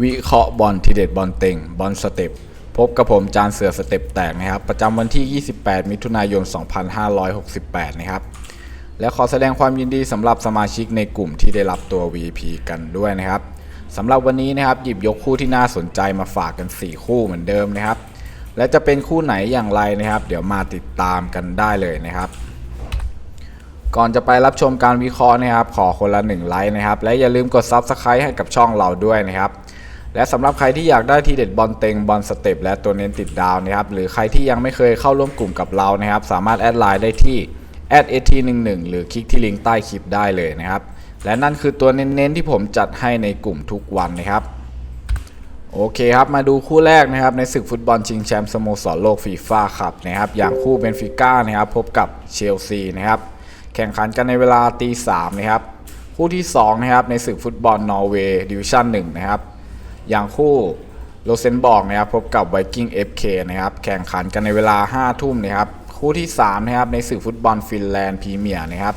วิเคราะห์บอลทีเด็ดบอลเต็งบอลสเต็ปพบกับผมจานเสือสเต็ปแตกนะครับ ประจำวันที่ 28 มิถุนายน 2568 นะครับ และขอแสดงความยินดีสำหรับสมาชิกในกลุ่มที่ได้รับตัว VP กันด้วยนะครับสำหรับวันนี้นะครับหยิบยกคู่ที่น่าสนใจมาฝากกัน 4 คู่เหมือนเดิมนะครับ และจะเป็นคู่ไหนอย่างไรนะครับ เดี๋ยวมาติดตามกันได้เลยนะครับ ก่อนจะไปรับชมการวิเคราะห์นะครับ ขอคนละ 1 ไลค์นะครับ และอย่าลืมกด Subscribe ให้กับช่องเราด้วยนะครับ และสำหรับใครที่อยากได้ทีเด็ดบอลเต็งบอลสเต็ปและตัวเน้นติดดาวนะครับหรือใครที่ยังไม่เคยเข้าร่วมกลุ่มกับเรานะครับสามารถแอดไลน์ได้ที่ @at11 หรือคลิกที่ลิงก์ใต้คลิปได้เลยนะครับและนั่นคือตัวเน้นๆที่ผมจัดให้ในกลุ่มทุกวันนะครับโอเคครับ มาดูคู่แรกนะครับในศึกฟุตบอลชิงแชมป์สโมสรโลกฟีฟ่าครับนะครับอย่างคู่เบนฟิก้านะครับพบกับเชลซีนะครับแข่งขันกันในเวลาตีสามนะครับคู่ที่2นะครับในศึกฟุตบอลนอร์เวย์ดิวิชั่น1นะครับ อย่างคู่โรเซนบอร์กนะครับพบกับไวกิ้ง FK นะครับแข่งขันกันในเวลา 5 ทุ่มนะครับคู่ที่ 3 นะครับในศึกฟุตบอลฟินแลนด์พรีเมียร์นะครับ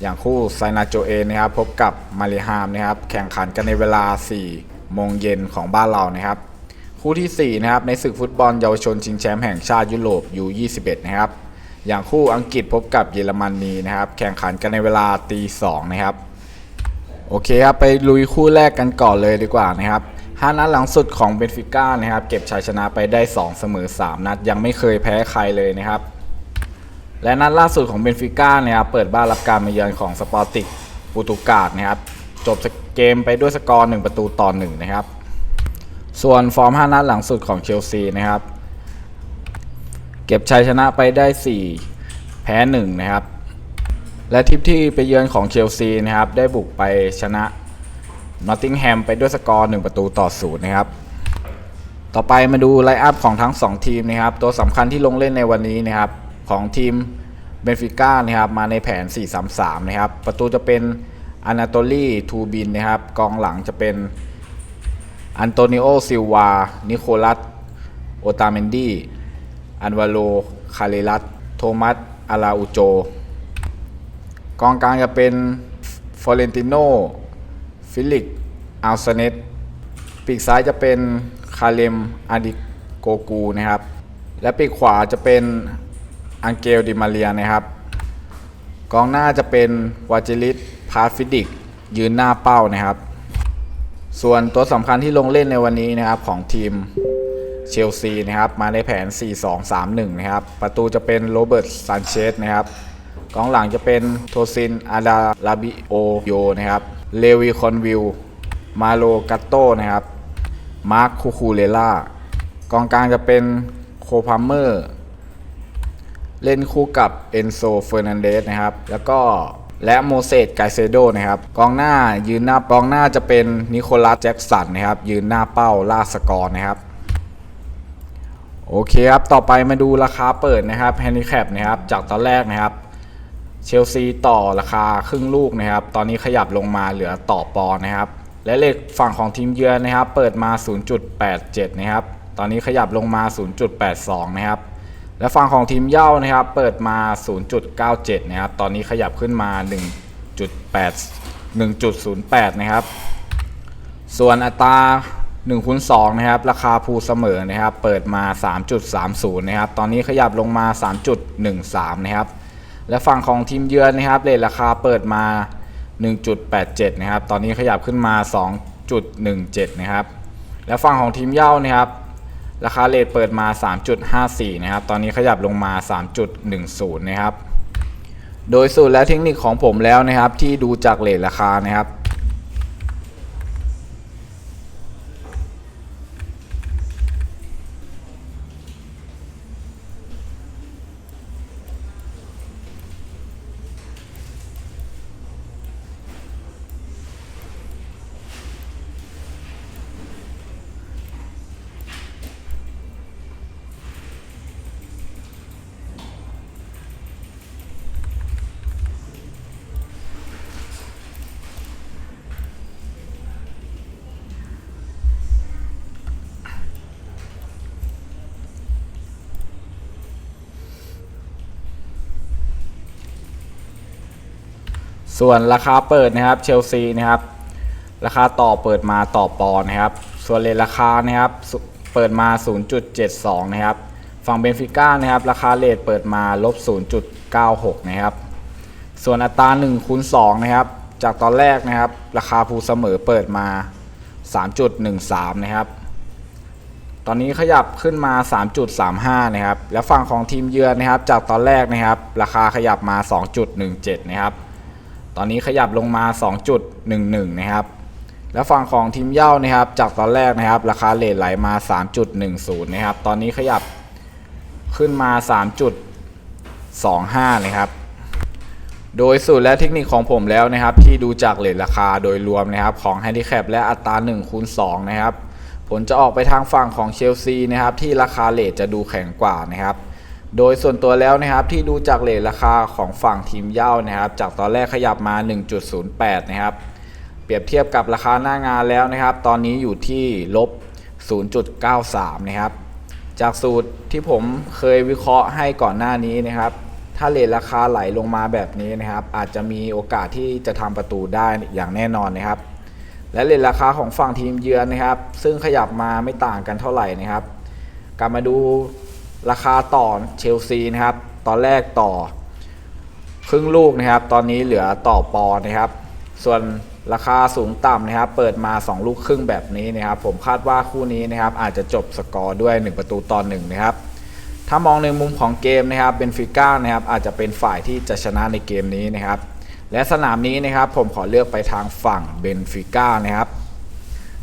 อย่างคู่ไซนาโจเอนะครับพบกับมาริฮามนะครับแข่งขันกันในเวลา 4 โมงเย็นของบ้านเรานะครับคู่ที่ 4 นะครับในศึกฟุตบอลเยาวชนชิงแชมป์แห่งชาติยุโรป U21 นะครับอย่างคู่อังกฤษพบกับเยอรมนีนะครับแข่งขันกันในเวลาตีสองนะครับโอเคครับไปลุยคู่แรกกันก่อนเลยดีกว่านะครับ ห้านัดหลังสุดของเบนฟิก้านะครับเก็บชัยชนะไปได้ 2 เสมอ 3 นัดยังไม่เคยแพ้ใครเลยนะครับ และนัดล่าสุดของเบนฟิก้านะครับเปิดบ้านรับการมาเยือนของสปอร์ติกปรตุกาสนะครับจบเกมไปด้วยสกอร์ 1 ประตูต่อ1นะครับส่วนฟอร์ม 5 นัดหลังสุดของเชลซีนะครับ เก็บชัยชนะไปได้ 4 แพ้ 1 นะครับ และทิปที่ไปเยือนของเชลซีนะครับ ได้บุกไปชนะ นอตติงแฮมไปด้วยสกอร์ 1 ประตูต่อศูนย์นะครับ ต่อไปมาดูไลน์อัพของทั้ง 2 ทีมนะครับ ตัวสำคัญที่ลงเล่นในวันนี้นะครับ ของทีมเบนฟิก้านะครับมาในแผน 4-3-3 นะครับ ประตูจะเป็นอานาโตลีทูบินนะครับ กองหลังจะเป็นอันโตนิโอซิลวา นิโคลัส โอตาเมนดี อันวาโล คาเรลัส โทมัส อาราอุโจ กองกลางจะเป็นฟอเรนติโน ฟิลิกอัลเซเนตปีกซ้ายจะเป็นคาเลมอาดิโกกูนะครับ และปีกขวาจะเป็นอังเกลดิมาเรียนะครับ กองหน้าจะเป็นวาจิลิสพาฟิดิกยืนหน้าเป้านะครับ ส่วนตัวสำคัญที่ลงเล่นในวันนี้นะครับของทีมเชลซีนะครับ มาในแผน 4-2-3-1 นะครับ ประตูจะเป็นโรเบิร์ตซานเชสนะครับ กองหลังจะเป็นโทซินอาดาลาบิโอโยนะครับ เลวีคอนวิลมาโลกัตโตนะครับ มาร์คคูคูเลล่ากองกลางจะเป็นโคพาเมอร์เล่นคู่กับเอนโซเฟอร์นันเดสนะครับ แล้วก็และโมเสสไกเซโดนะครับ กองหน้ายืนหน้ากองหน้าจะเป็นนิโคลัสแจ็กสันนะครับ ยืนหน้าเป้าล่าสกอร์นะครับ โอเคครับ ต่อไปมาดูราคาเปิดนะครับแฮนดิแคปนะครับ จากตอนแรกนะครับ เชลซีต่อราคาครึ่งลูกนะครับ ตอนนี้ขยับลงมาเหลือต่อปอนนะครับ และเลขฝั่งของทีมเยือนนะครับ เปิดมา 0.87 นะครับ ตอนนี้ขยับลงมา 0.82 นะครับ และฝั่งของทีมเย่านะครับ เปิดมา 0.97 นะครับ ตอนนี้ขยับขึ้นมา 1.8 1.08 นะครับ ส่วนอัตรา1คูณ2นะครับ ราคาภูเสมอนะครับ เปิดมา 3.30 นะครับ ตอนนี้ขยับลงมา 3.13 นะครับ และฝั่งของทีมเยือนนะครับเรทราคาเปิดมา 1.87 นะครับ ตอนนี้ขยับขึ้นมา 2.17 นะครับ และฝั่งของทีมเย่านะครับ ราคาเรทเปิดมา 3.54 นะครับ ตอนนี้ขยับลงมา 3.10 นะครับ โดยสูตรและเทคนิคของผมแล้วนะครับ ที่ดูจากเรทราคานะครับ ส่วนราคาเปิดนะครับเชลซีนะครับ ราคาต่อเปิดมาต่อปอนนะครับ ส่วนเลทราคานะครับเปิดมา 0.72 นะครับ ฝั่งเบนฟิก้านะครับ ราคาเลทเปิดมาลบ 0.96 นะครับ ส่วนอัตรา1คูณ2นะครับ จากตอนแรกนะครับ ราคาภูเสมอเปิดมา 3.13 นะครับ ตอนนี้ขยับขึ้นมา 3.35 นะครับ แล้วฝั่งของทีมเยือนนะครับ จากตอนแรกนะครับ ราคาขยับมา 2.17 นะครับ ตอนนี้ขยับลงมา 2.11 นะครับ แล้วฝั่งของทีมเย่านะครับ จากตอนแรกนะครับ ราคาเลทไหลมา 3.10 นะครับ ตอนนี้ขยับขึ้นมา 3.25 นะครับ โดยสูตรและเทคนิคของผมแล้วนะครับ ที่ดูจากเลทราคาโดยรวมนะครับ ของ Handicap และอัตรา1คูณ2นะครับ ผลจะออกไปทางฝั่งของเชลซีนะครับ ที่ราคาเลทจะดูแข็งกว่านะครับ โดยส่วนตัวแล้วนะครับที่ดูจากเลทราคาของฝั่งทีมเย่านะครับ จากตอนแรกขยับมา 1.08 นะครับ เปรียบเทียบกับราคาหน้างานแล้วนะครับ ตอนนี้อยู่ที่ลบ 0.93 นะครับ จากสูตรที่ผมเคยวิเคราะห์ให้ก่อนหน้านี้นะครับ ถ้าเลทราคาไหลลงมาแบบนี้นะครับ อาจจะมีโอกาสที่จะทำประตูได้อย่างแน่นอนนะครับ และเลทราคาของฝั่งทีมเยือนนะครับ ซึ่งขยับมาไม่ต่างกันเท่าไหร่นะครับ กลับมาดู ราคาต่อเชลซีนะครับ ตอนแรกต่อ ครึ่งลูกนะครับ ตอนนี้เหลือต่อปอนะครับ ส่วนราคาสูงต่ำนะครับ เปิดมา 2 ลูกครึ่งแบบนี้นะครับ ผมคาดว่าคู่นี้นะครับ อาจจะจบสกอร์ด้วย 1 ประตูต่อ1นะครับ ถ้ามองในมุมของเกมนะครับเบนฟิก้านะครับ อาจจะเป็นฝ่ายที่จะชนะในเกมนี้นะครับ และสนามนี้นะครับ ผมขอเลือกไปทางฝั่งเบนฟิก้านะครับ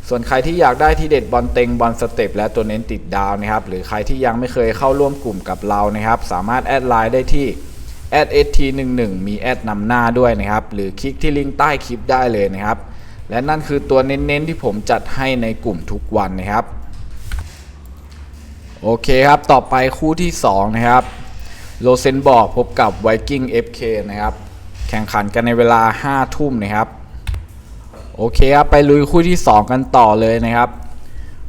ส่วนใครที่อยากได้ที่เด็ดบอลเต็งบอลสเต็ปและตัวเน้นติดดาวนะครับ หรือใครที่ยังไม่เคยเข้าร่วมกลุ่มกับเรานะครับ สามารถแอดไลน์ได้ที่ @st11 มีแอดนำหน้าด้วยนะครับ หรือคลิกที่ลิงก์ใต้คลิปได้เลยนะครับ และนั่นคือตัวเน้นๆที่ผมจัดให้ในกลุ่มทุกวันนะครับ โอเคครับ ต่อไปคู่ที่ 2 นะครับโลเซนบอร์กพบกับไวกิ้ง FK นะครับ แข่งขันกันในเวลา 5 ทุ่มนะครับ โอเคครับ ไปลุยคู่ที่ 2 กันต่อเลยนะครับ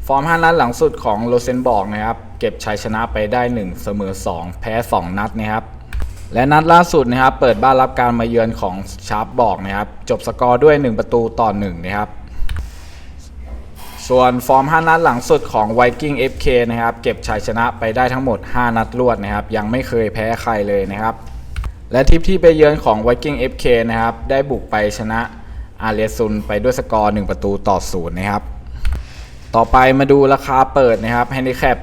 ฟอร์ม 5 นัดหลังสุดของโลเซนบอร์กนะครับ เก็บชัยชนะไปได้ 1 เสมอ 2 แพ้ 2 นัดนะครับ และนัดล่าสุดนะครับ เปิดบ้านรับการมาเยือนของชาร์ปบอกนะครับ จบสกอร์ด้วย 1 ประตูต่อ 1 นะครับ ส่วนฟอร์ม 5 นัดหลังสุดของ Viking FK นะครับ เก็บชัยชนะไปได้ทั้งหมด 5 นัดรวดนะครับ ยังไม่เคยแพ้ใครเลยนะครับ และทริปที่ไปเยือนของ Viking FK นะครับ ได้บุกไปชนะ อาเรียซุนไปด้วยสกอร์ 1 ประตูต่อศูนย์นะครับ ต่อไปมาดูราคาเปิดนะครับ Handicap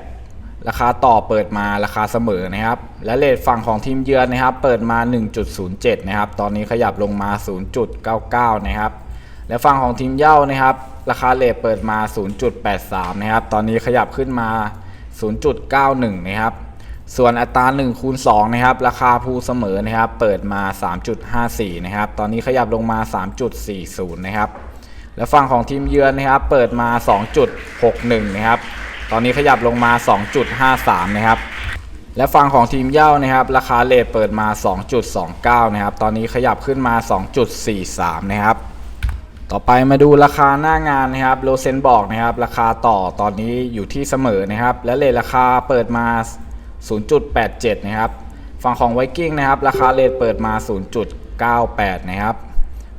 ราคาต่อเปิดมาราคาเสมอนะครับ และเลทฝั่งของทีมเยือนนะครับ เปิดมา 1.07 นะครับ ตอนนี้ขยับลงมา 0.99 นะครับ และฝั่งของทีมเย่านะครับ ราคาเลทเปิดมา 0.83 นะครับ ตอนนี้ขยับขึ้นมา 0.91 นะครับ ส่วนอัตรา1คูณ2นะครับ ราคาภูเสมอนะครับ เปิดมา 3.54 นะครับ ตอนนี้ขยับลงมา 3.40 นะครับ และฝั่งของทีมเยือนนะครับ เปิดมา 2.61 นะครับ ตอนนี้ขยับลงมา 2.53 นะครับ และฝั่งของทีมเย่านะครับ ราคาเลทเปิดมา 2.29 นะครับ ตอนนี้ขยับขึ้นมา 2.43 นะครับ ต่อไปมาดูราคาหน้างานนะครับโลเซนบอกนะครับ ราคาต่อตอนนี้อยู่ที่เสมอนะครับ และเลทราคาเปิดมา 0.87 นะครับ ฝั่งของไวกิ้งนะครับ ราคาเลทเปิดมา 0.98 นะครับ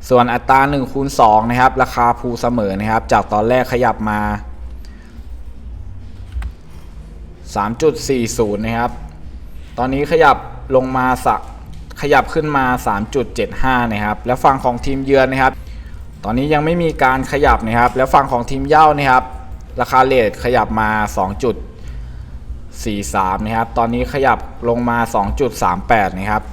ส่วนอัตรา1คูณ2นะครับ ราคาภูเสมอนะครับ จากตอนแรกขยับมา 3.40 นะครับ ตอนนี้ขยับลงมาสักขยับขึ้นมา 3.75 นะครับ แล้วฝั่งของทีมเยือนนะครับ ตอนนี้ยังไม่มีการขยับนะครับ แล้วฝั่งของทีมเย่านะครับ ราคาเลทขยับมา 2.43นะครับ ตอนนี้ขยับลงมา 2.38 นะครับ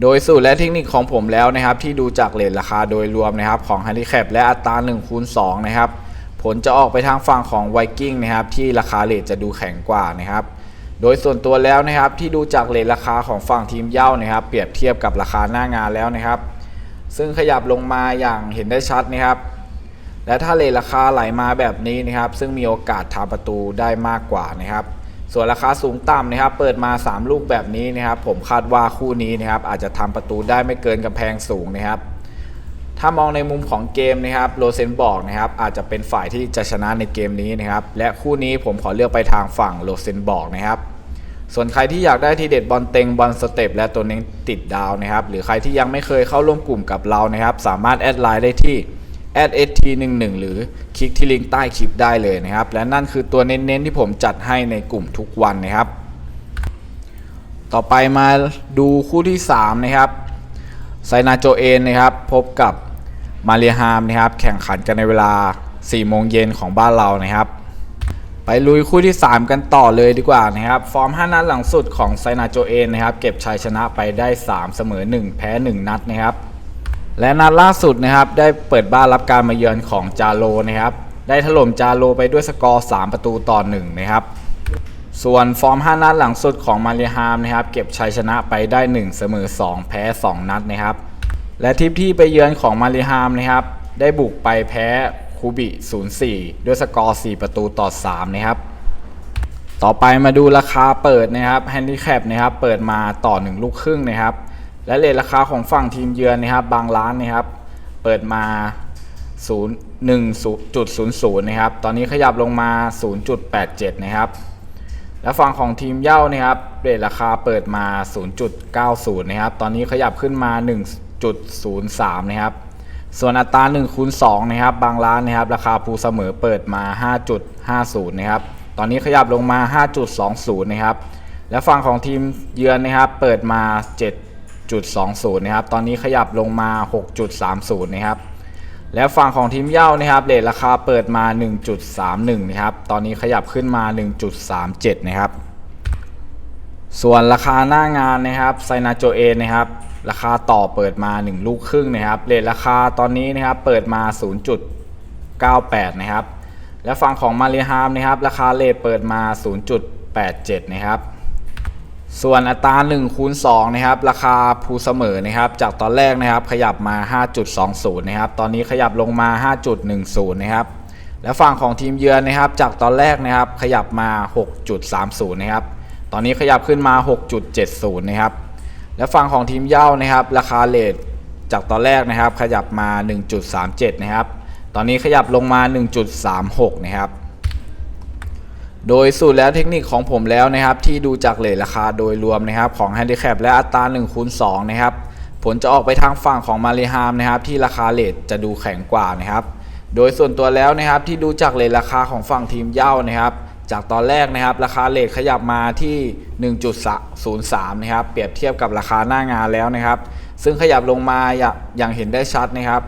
โดยสูตรและเทคนิคของผมแล้วนะครับ ที่ดูจากเลทราคาโดยรวมนะครับ ของ Handicap และอัตรา1คูณ2นะครับ ผลจะออกไปทางฝั่งของ Viking นะครับ ที่ราคาเลทจะดูแข็งกว่านะครับ โดยส่วนตัวแล้วนะครับ ที่ดูจากเลทราคาของฝั่งทีมเย่านะครับ เปรียบเทียบกับราคาหน้างานแล้วนะครับ ซึ่งขยับลงมาอย่างเห็นได้ชัดนะครับและถ้าเลทราคาไหลมาแบบนี้นะครับ ซึ่งมีโอกาสทำประตูได้มากกว่านะครับ ส่วนราคาสูงต่ำนะครับ เปิดมา 3 ลูกแบบนี้นะครับ ผมคาดว่าคู่นี้นะครับ อาจจะทำประตูได้ไม่เกินกำแพงสูงนะครับ ถ้ามองในมุมของเกมนะครับโรเซนบอกนะครับ อาจจะเป็นฝ่ายที่จะชนะในเกมนี้นะครับ และคู่นี้ผมขอเลือกไปทางฝั่งโรเซนบอกนะครับ ส่วนใครที่อยากได้ทีเด็ดบอลเต็งบอลสเต็ปและตัวเน้นติดดาวนะครับ หรือใครที่ยังไม่เคยเข้าร่วมกลุ่มกับเรานะครับ สามารถแอดไลน์ได้ที่ adst11 หรือคลิกที่ลิงก์ใต้คลิปได้เลยนะครับ และนั่นคือตัวเน้นๆที่ผมจัดให้ในกลุ่มทุกวันนะครับ ต่อไปมาดูคู่ที่ 3 นะครับไซนาโจเอนนะครับ พบกับมาเรียฮามนะครับ แข่งขันกันในเวลา 4 โมงเย็นของบ้านเรานะครับ ไปลุยคู่ที่ 3 กันต่อเลยดีกว่านะครับ ฟอร์ม 5 นัดหลังสุดของไซนาโจเอนนะครับ เก็บชัยชนะไปได้ 3 เสมอ 1 แพ้ 1 นัดนะครับ และนัดล่าสุดนะครับได้เปิดบ้านรับการมาเยือนของจาโลนะครับได้ถล่มจาโลไปด้วยสกอร์ 3 ประตูต่อ1นะครับส่วนฟอร์ม 5 นัดหลังสุดของมาเรียฮามนะครับเก็บชัยชนะไปได้ 1 เสมอ 2 แพ้ 2 นัดนะครับและทริปที่ไปเยือนของมาเรียฮามนะครับได้บุกไปแพ้คูบิ 0-4 ด้วยสกอร์ 4 ประตูต่อ 3 นะครับ ต่อไปมาดูราคาเปิดนะครับแฮนดิแคปนะครับ เปิดมาต่อ 1 ลูกครึ่งนะครับ และเลทราคาของฝั่งทีมเยือนนะครับ บางร้านนะครับ เปิดมา0 1.00นะครับ ตอนนี้ขยับลงมา 0.87 นะครับ และฝั่งของทีมเย้านะครับเรทราคาเปิดมา 0.90 นะครับ ตอนนี้ขยับขึ้นมา 1.03 นะครับ ส่วนอัตรา1คูณ2นะครับ บางร้านนะครับ ราคาภูเสมอเปิดมา 5.50 นะครับ ตอนนี้ขยับลงมา 5.20 นะครับ และฝั่งของทีมเยือนนะครับ เปิดมา 7.20 นะครับ ตอนนี้ขยับลงมา 6.30 นะครับ และฝั่งของทีมเย้านะครับเรทราคาเปิดมา 1.31 นะครับ ตอนนี้ขยับขึ้นมา 1.37 นะครับ ส่วนราคาหน้างานนะครับไซนาโจเอนนะครับ ราคาต่อเปิดมา 1 ลูกครึ่งนะครับเรทราคาตอนนี้นะครับเปิดมา 0.98 นะครับ และฝั่งของมาเรียฮามนะครับ ราคาเรทเปิดมา 0.87 นะครับ ส่วนอัตรา1คูณ2นะครับราคาภูเสมอนะครับจากตอนแรกนะครับขยับมา 5.20 นะครับตอนนี้ขยับลงมา 5.10 นะครับและฝั่งของทีมเยือนนะครับจากตอนแรกนะครับขยับมา 6.30 นะครับตอนนี้ขยับขึ้นมา 6.70 นะครับและฝั่งของทีมเย้านะครับราคาเลทจากตอนแรกนะครับขยับมา 1.37 นะครับตอนนี้ขยับลงมา 1.36 นะครับ โดยสูตรแล้วเทคนิคของผมแล้วนะครับที่ดูจากเลทราคาโดยรวมนะครับของ Handicap และอัตรา1คูณ2นะครับผลจะออกไปทางฝั่งของมาริฮามนะครับที่ราคาเลทจะดูแข็งกว่านะครับโดยส่วนตัวแล้วนะครับที่ดูจากเลทราคาของฝั่งทีมเย้านะครับจากตอนแรกนะครับราคาเลทขยับมาที่ 1.03 นะครับเปรียบเทียบกับราคาหน้างานแล้วนะครับ ซึ่งขยับลงมาอย่างเห็นได้ชัดนะครับ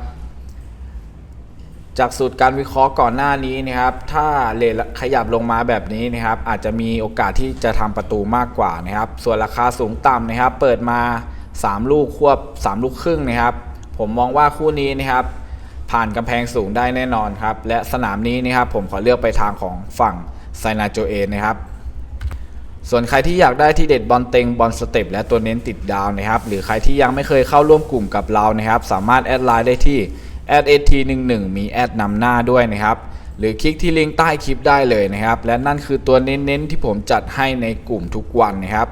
จากสูตรการวิเคราะห์ก่อนหน้านี้นะครับ ถ้าเลทขยับลงมาแบบนี้นะครับ อาจจะมีโอกาสที่จะทำประตูมากกว่านะครับ ส่วนราคาสูงต่ำนะครับ เปิดมา 3 ลูกควบ 3 ลูกครึ่งนะครับ ผมมองว่าคู่นี้นะครับ ผ่านกำแพงสูงได้แน่นอนครับ และสนามนี้นะครับ ผมขอเลือกไปทางของฝั่งไซนาโจเอนนะครับ ส่วนใครที่อยากได้ที่เด็ดบอลเต็งบอลสเต็ปและตัวเน้นติดดาวนะครับ หรือใครที่ยังไม่เคยเข้าร่วมกลุ่มกับเรานะครับ สามารถแอดไลน์ได้ที่ @at11 มีแอดนำหน้าด้วยนะครับ หรือคลิกที่ลิงก์ใต้คลิปได้เลยนะครับ และนั่นคือตัวเน้นๆที่ผมจัดให้ในกลุ่มทุกวันนะครับ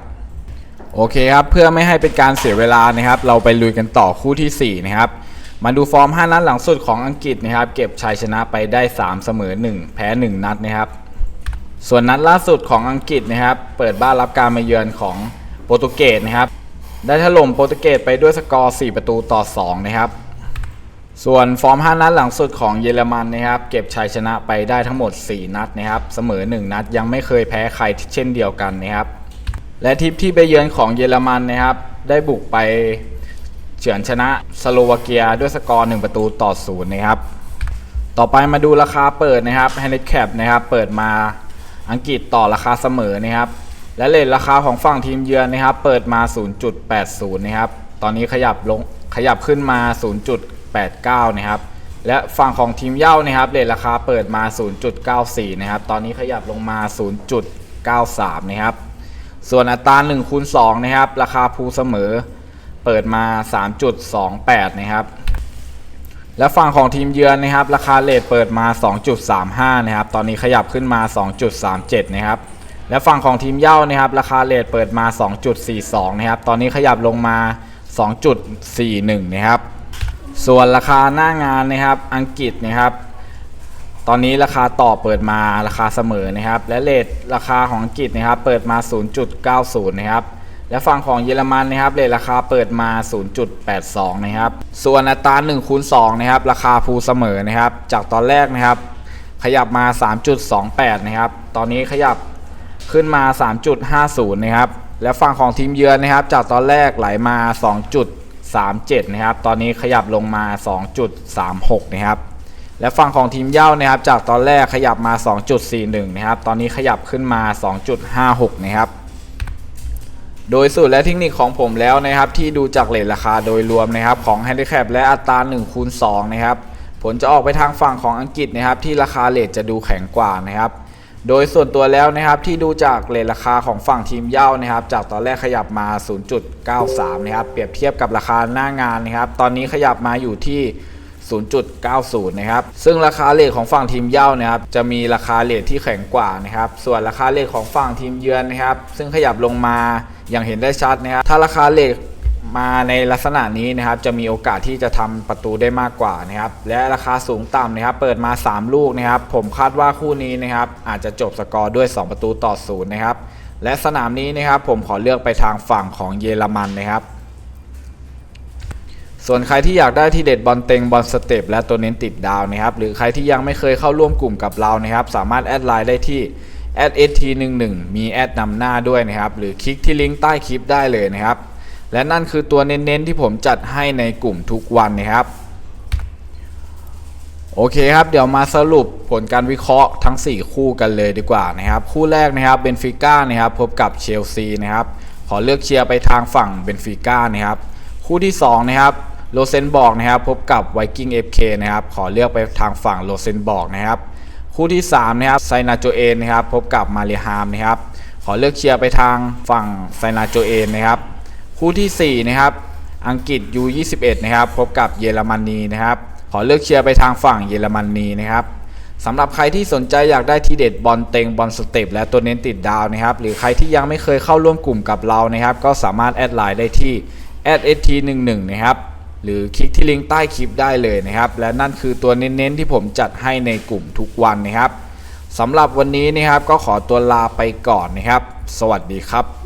โอเคครับ เพื่อไม่ให้เป็นการเสียเวลานะครับ เราไปลุยกันต่อคู่ทีสี่ 4 นะครับ มาดูฟอร์ม 5 นัดหลังสุดของอังกฤษนะครับ เก็บชัยชนะไปได้ 3 เสมอ 1 แพ้ 1 นัดนะครับ ส่วนนัดล่าสุดของอังกฤษนะครับ เปิดบ้านรับการมาเยือนของโปรตุเกสนะครับ ได้ถล่มโปรตุเกสไปด้วยสกอร์ 4 ประตูต่อ 2 นะครับ ส่วนฟอร์ม 5 นัดหลังสุดของเยอรมันนะครับ เก็บชัยชนะไปได้ทั้งหมด 4 นัดนะครับ เสมอ 1 นัดยังไม่เคยแพ้ใครเช่นเดียวกันนะครับ และทิปที่ไปเยือนของเยอรมันนะครับ ได้บุกไปเฉือนชนะสโลวาเกียด้วยสกอร์ 1 ประตูต่อ0นนะครับ ต่อไปมาดูราคาเปิดนะครับ Handicap นะครับ เปิดมาอังกฤษต่อราคาเสมอนะครับ และเลทราคาของฝั่งทีมเยือนนะครับ เปิดมา 0.80 นะครับ ตอนนี้ขยับลงขยับขึ้นมา 0.89 นะครับ และฝั่งของทีมเย้านะครับเลทราคาเปิดมา 0.94 นะครับ ตอนนี้ขยับลงมา 0.93 นะครับ ส่วนอัตรา1คูณ2นะครับ ราคาภูเสมอ เปิดมา 3.28 นะครับ และฝั่งของทีมเยือนนะครับ ราคาเลทเปิดมา 2.35 นะครับ ตอนนี้ขยับขึ้นมา 2.37 นะครับและฝั่งของทีมเย้านะครับ ราคาเลทเปิดมา 2.42 นะครับ ตอนนี้ขยับลงมา 2.41 นะครับ ส่วนราคาหน้างานนะครับอังกฤษนะครับ ตอนนี้ราคาต่อเปิดมาราคาเสมอนะครับ และเลทราคาของอังกฤษนะครับ เปิดมา 0.90 นะครับและฝั่งของเยอรมันนะครับเรทราคาเปิดมา 0.82 นะครับ ส่วนอัตรา1คูณ2นะครับ ราคาภูเสมอนะครับ จากตอนแรกนะครับ ขยับมา 3.28 นะครับ ตอนนี้ขยับขึ้นมา 3.50 นะครับ และฝั่งของทีมเยือนนะครับ จากตอนแรกไหลมา 2.37 นะครับ ตอนนี้ขยับลงมา 2.36 นะครับ และฝั่งของทีมเย่านะครับ จากตอนแรกขยับมา 2.41 นะครับ ตอนนี้ขยับขึ้นมา 2.56 นะครับ โดยสูตรและเทคนิคของผมแล้วนะครับ ที่ดูจากเลทราคาโดยรวมนะครับของ Handicap และอัตรา1คูณ2นะครับ ผลจะออกไปทางฝั่งของอังกฤษนะครับ ที่ราคาเลทจะดูแข็งกว่านะครับ โดยส่วนตัวแล้วนะครับที่ดูจากเลทราคาของฝั่งทีมเย่านะครับ จากตอนแรกขยับมา 0.93 นะครับเปรียบเทียบกับราคาหน้างานนะครับ ตอนนี้ขยับมาอยู่ที่ 0.90 นะครับ ซึ่งราคาเลทของฝั่งทีมเย่านะครับ จะมีราคาเลทที่แข็งกว่านะครับ ส่วนราคาเลทของฝั่งทีมเยือนนะครับ ซึ่งขยับลงมาอย่างเห็นได้ชัดนะครับ ถ้าราคาเลท มาในลักษณะนี้นะครับจะมีโอกาสที่จะทำประตูได้มากกว่านะครับและราคาสูงต่ำนะครับเปิดมา 3 ลูกนะครับผมคาดว่าคู่นี้นะครับอาจจะจบสกอร์ด้วย 2 ประตูต่อศูนย์นะครับและสนามนี้นะครับผมขอเลือกไปทางฝั่งของเยอรมันนะครับ ส่วนใครที่อยากได้ที่เด็ดบอลเต็งบอลสเต็ปและตัวเน้นติดดาวนะครับหรือใครที่ยังไม่เคยเข้าร่วมกลุ่มกับเรานะครับสามารถแอดไลน์ได้ที่ @st11 มีแอดนำหน้าด้วยนะครับหรือคลิกที่ลิงก์ใต้คลิปได้เลยนะครับ และนั่นคือตัวเน้นๆที่ผมจัดให้ในกลุ่มทุกวันนะครับ โอเคครับเดี๋ยวมาสรุปผลการวิเคราะห์ทั้ง 4 คู่กันเลยดีกว่านะครับ คู่แรกนะครับเบนฟิก้านะครับพบกับเชลซีนะครับขอเลือกเชียร์ไปทางฝั่งเบนฟิก้านะครับคู่ที่2นะครับโลเซนบอร์กนะครับพบกับไวกิ้งเอฟเคนะครับขอเลือกไปทางฝั่งโลเซนบอร์กนะครับคู่ที่3นะครับไซนาโจเอนนะครับพบกับมาเรียฮามนะครับขอเลือกเชียร์ไปทางฝั่งไซนาโจเอนนะครับ คู่ทีสี่ 4 นะครับ อังกฤษ U21 นะครับ พบกับเยอรมนีนะครับ ขอเลือกเชียร์ไปทางฝั่งเยอรมนีนะครับสำหรับใครที่สนใจอยากได้ทีเด็ดบอลเต็งบอลสเต็ปและตัวเน้นติดดาวนะครับ หรือใครที่ยังไม่เคยเข้าร่วมกลุ่มกับเรานะครับ ก็สามารถแอดไลน์ได้ที่ @st11 นะครับหรือคลิกที่ลิงก์ใต้คลิปได้เลยนะครับ และนั่นคือตัวเน้นๆที่ผมจัดให้ในกลุ่มทุกวันนะครับสำหรับวันนี้นะครับก็ขอตัวลาไปก่อนนะครับ สวัสดีครับ